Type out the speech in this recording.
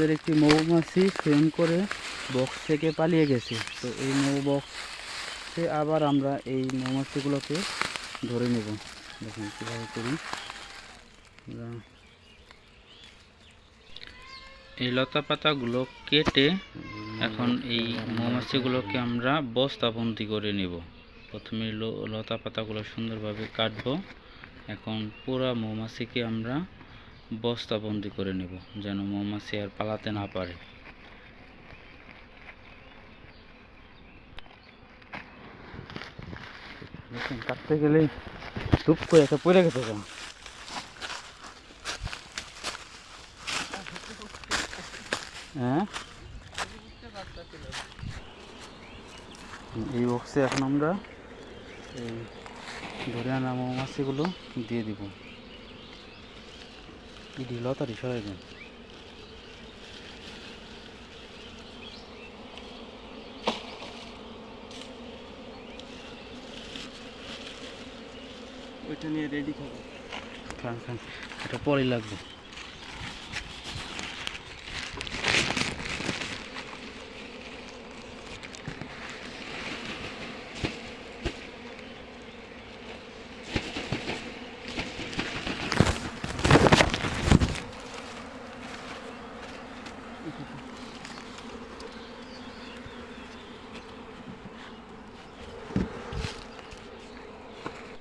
আমাদের একটি মৌমাছি ফ্রেম করে বক্স থেকে পালিয়ে গেছে। তো এই মৌ বক্সে আবার আমরা এই মৌমাছিগুলোকে ধরে নেব। দেখুন কীভাবে করি। এই লতা পাতাগুলো কেটে এখন এই মৌমাছিগুলোকে আমরা বস্তাবন্দি করে নেব। প্রথমে লতা পাতাগুলো সুন্দরভাবে কাটবো। এখন পুরা মৌমাছিকে আমরা বস্তাবন্দি করে নেব, যেন মৌমাছি আর পালাতে না পারে। দেখুন, কাটতে গেলে টুপ করে একটা পড়ে গেছে কেন? হ্যাঁ? এই বক্সে এখন আমরা ধরে আনা মৌমাছিগুলো দিয়ে দিব। ইডি লতারি সরাই ওইটা নিয়ে রেডি খাব। খান খান এটা পরে লাগবে।